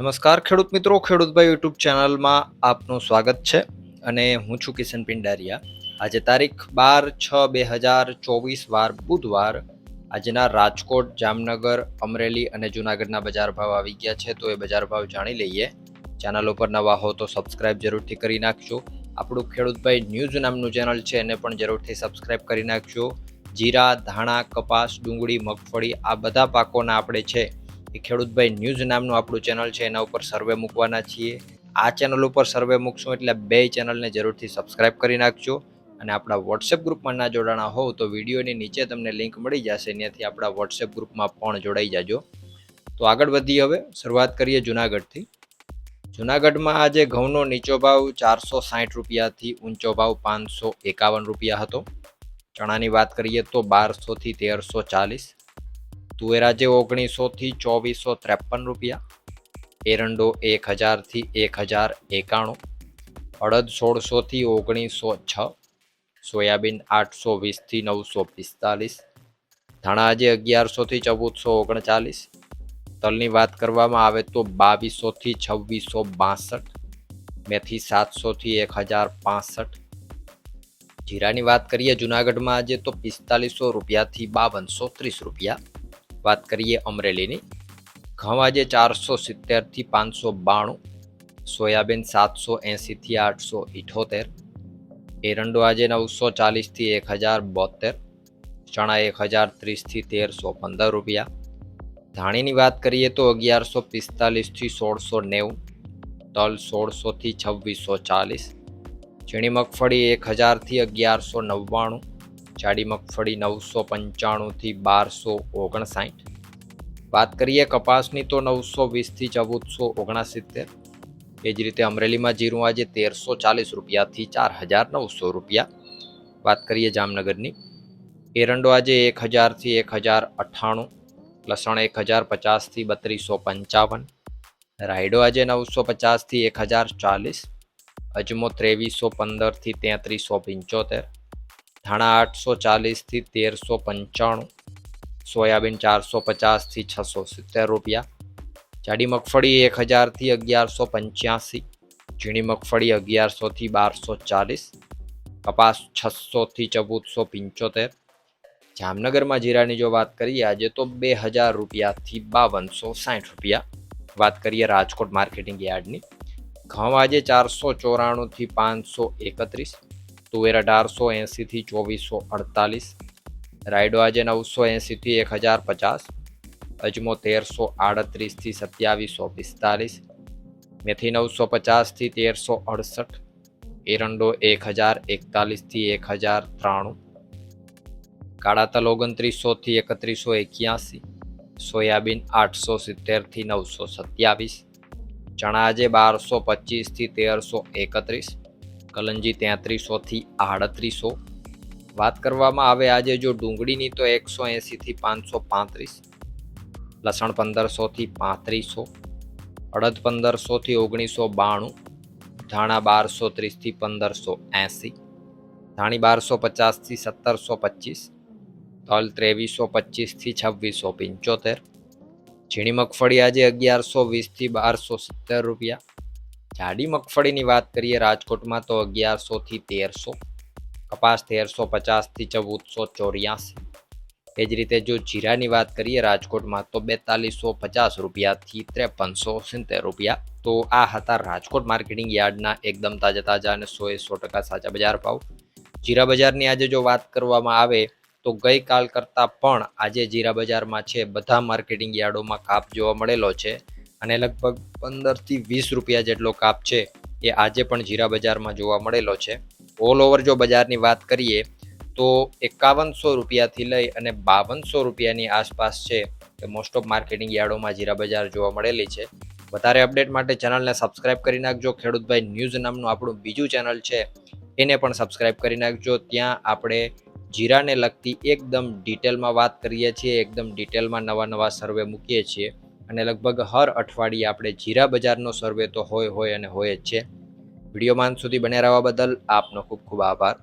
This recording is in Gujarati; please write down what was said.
નમસ્કાર, ખેડૂત મિત્રો. ખેડૂતભાઈ યુટ્યુબ ચેનલમાં આપનું સ્વાગત છે અને હું છું કિશન પિંડારિયા. આજે તારીખ બાર છ બે હજાર ચોવીસ વાર બુધવાર આજના રાજકોટ, જામનગર, અમરેલી અને જુનાગઢના બજાર ભાવ આવી ગયા છે. તો એ બજાર ભાવ જાણી લઈએ. ચેનલ ઉપર નવા હો તો સબસ્ક્રાઇબ જરૂરથી કરી નાખજો. આપણું ખેડૂતભાઈ ન્યૂઝ નામનું ચેનલ છે, એને પણ જરૂરથી સબસ્ક્રાઇબ કરી નાખજો. જીરા, ધાણા, કપાસ, ડુંગળી, મગફળી આ બધા પાકોના આપણે છે એ ખેડૂતભાઈ ન્યૂઝ નામનું આપણું ચેનલ છે, એના ઉપર સર્વે મૂકવાના છીએ. આ ચેનલ ઉપર સર્વે મૂકશું એટલે બે ચેનલને જરૂરથી સબસ્ક્રાઇબ કરી નાખજો. અને આપણા વોટ્સએપ ગ્રુપમાં ના જોડાણા હોવ તો વિડીયોની નીચે તમને લિંક મળી જશે ત્યાંથી આપણા વોટ્સએપ ગ્રુપમાં પણ જોડાઈ જાજો. તો આગળ વધીએ હવે, શરૂઆત કરીએ જુનાગઢથી. જુનાગઢમાં આજે ઘઉંનો નીચો ભાવ ચારસો સાઠ રૂપિયાથી ઊંચો ભાવ પાંચસો એકાવન રૂપિયા હતો. ચણાની વાત કરીએ તો બારસોથી તેરસો ચાલીસ. તુવેર જે ઓગણીસોથી ચોવીસો ત્રેપન રૂપિયા, એરંડો એક હજારથી એક હજાર એકાણું, અડદ સોળસોથી ઓગણીસો છ, સોયાબીન આઠસો વીસથી નવસો પિસ્તાલીસ ધાણા આજે અગિયારસોથી ચૌદસો ઓગણચાલીસ, તલની વાત કરવામાં આવે તો બાવીસોથી છવ્વીસો બાસઠ, મેથી સાતસોથી એક હજાર પાસઠ. જીરાની વાત કરીએ જુનાગઢમાં આજે તો પિસ્તાલીસો રૂપિયાથી બાવનસો ત્રીસ રૂપિયા વાત કરીએ અમરેલીની. ઘઉં આજે ચારસો સિત્તેરથી પાંચસો બાણું, સોયાબીન સાતસો એંસીથી આઠસો ઇઠોતેર, એરંડો આજે નવસો ચાલીસથી એક હજાર બોતેર ચણા એક હજાર ત્રીસથી તેરસો પંદર રૂપિયા. ધાણીની વાત કરીએ તો અગિયારસો પિસ્તાલીસથી સોળસો નેવું, તલ સોળસોથી છવ્વીસો ચાલીસ, ઝીણી મગફળી એક હજારથી અગિયારસો નવ્વાણું જાડી મગફળી નવસો પંચાણુંથી બારસો ઓગણસાઠ. વાત કરીએ કપાસની તો નવસો વીસથી ચૌદસો ઓગણસિત્તેર. એ જ રીતે અમરેલીમાં જીરું આજે તેરસો ચાલીસ રૂપિયાથી ચાર હજાર નવસો રૂપિયા. વાત કરીએ જામનગરની. એરંડો આજે એક હજારથી એક હજાર અઠ્ઠાણું, લસણ એક હજાર પચાસથી બત્રીસો પંચાવન, રાયડો આજે નવસો પચાસથી એક હજાર ચાલીસ, અજમો ત્રેવીસો પંદરથી તેત્રીસો પંચોતેર ધાણા આઠસો ચાલીસથી તેરસો પંચાણું, સોયાબીન ચારસો પચાસથી છસો સિત્તેર રૂપિયા, જાડી મગફળી એક હજારથી અગિયારસો પંચ્યાસી, ઝીણી મગફળી અગિયારસોથી બારસો ચાલીસ, કપાસ છસોથી ચૌદસો પંચોતેર. જામનગરમાં જીરાની જો વાત કરીએ, આજે તો બે હજાર રૂપિયાથી બાવનસો સાઠ રૂપિયા. વાત કરીએ રાજકોટ માર્કેટિંગ યાર્ડની. ઘઉં આજે ચારસો ચોરાણુંથી પાંચસો એકત્રીસ તુવેર અઢારસો એંસીથી ચોવીસો અડતાલીસ. રાયડો આજે નવસો એંસીથી એક હજાર પચાસ. અજમો તેરસો આડત્રીસથી સત્યાવીસો પિસ્તાલીસ. મેથી નવસો પચાસથી તેરસો અડસઠ. એરંડો એક હજાર એકતાલીસથી એક હજાર ત્રાણું. કાળા તલ ઓગણત્રીસોથી એકત્રીસો એક્યાસી. સોયાબીન આઠસો સિત્તેરથી નવસો સત્યાવીસ. ચણા આજે બારસો પચીસથી તેરસો એકત્રીસ. કલંજી તેત્રીસોથી આડત્રીસો. વાત કરવામાં આવે આજે જો ડુંગળીની તો એકસો એંસીથી પાંચસો પાંત્રીસ, લસણ પંદરસોથી પાંત્રીસો, અડદ પંદરસોથી ઓગણીસો બાણું, ધાણા બારસો ત્રીસથી પંદરસો એંસી ધાણી બારસો પચાસથી સત્તરસો પચીસ, તલ ત્રેવીસો પચીસથી છવ્વીસો પંચોતેર, ઝીણી મગફળી આજે અગિયારસો વીસથી બારસો સિત્તેર રૂપિયા જાડી મગફળીની વાત કરીએ, રાજકોટમાં તો અગિયારસોથી તેરસો, કપાસ તેરસો પચાસથી ચૌદસો ચોર્યાસી. એ જ રીતે જો જીરાની વાત કરીએ, રાજકોટમાં તો બેતાલીસો પચાસ રૂપિયાથી ત્રેપનસો સિત્તેર રૂપિયા. તો આ હતા રાજકોટ માર્કેટિંગ યાર્ડના એકદમ તાજા તાજા અને સો એ સો ટકા સાચા બજાર ભાવ. જીરા બજારની આજે જો વાત કરવામાં આવે, તો ગઈકાલ કરતાં પણ આજે જીરા બજારમાં છે, બધા માર્કેટિંગ યાર્ડોમાં કાપ જોવા મળેલો છે. અને લગભગ પંદરથી વીસ રૂપિયા જેટલો કાપ છે એ આજે પણ જીરા બજારમાં જોવા મળેલો છે. ઓલ ઓવર જો બજારની વાત કરીએ તો એકાવનસો રૂપિયાથી લઈ અને બાવનસો રૂપિયાની આસપાસ છે એ મોસ્ટ ઓફ માર્કેટિંગ યાર્ડોમાં જીરા બજાર જોવા મળેલી છે. વધારે અપડેટ માટે ચેનલને સબસ્ક્રાઇબ કરી નાખજો. ખેડૂતભાઈ ન્યૂઝ નામનું આપણું બીજું ચેનલ છે એને પણ સબસ્ક્રાઇબ કરી નાખજો. ત્યાં આપણે જીરાને લગતી એકદમ ડિટેલમાં વાત કરીએ છીએ. એકદમ ડિટેલમાં નવા નવા સર્વે મૂકીએ છીએ. અને લગભગ હર અઠવાડિયે આપણે જીરા બજારનો સર્વે તો હોય હોય અને હોય જ છે. વિડીયોમાં સુધી બન્યા રહેવા બદલ આપનો ખૂબ ખૂબ આભાર.